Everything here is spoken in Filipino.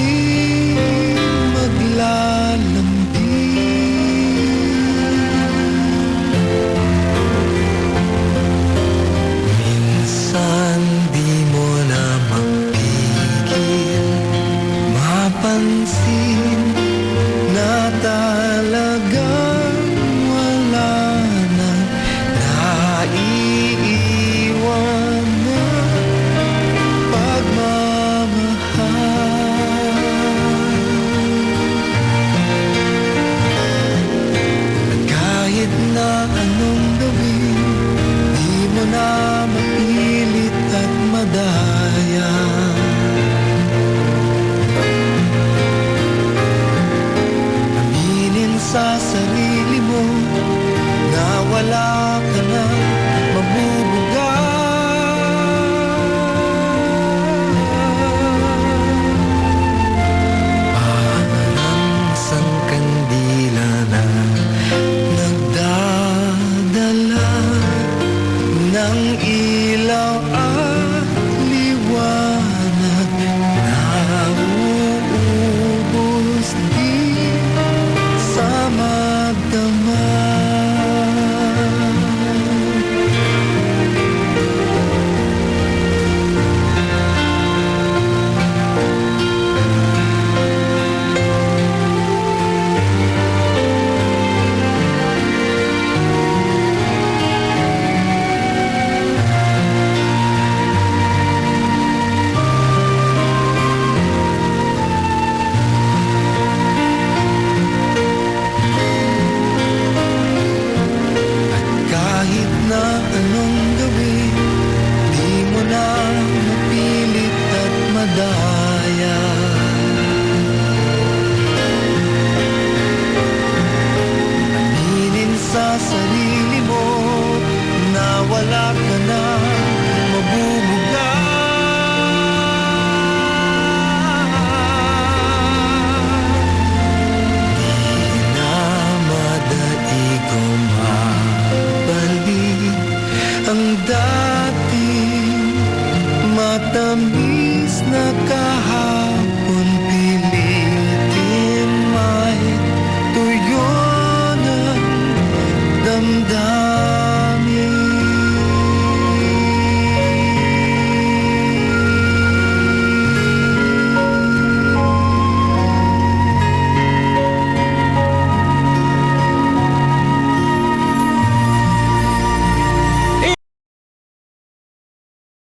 see daya Aminin sa sarili mo na wala ka na mabubuga. Parang kandila na nagdadala ng ilaw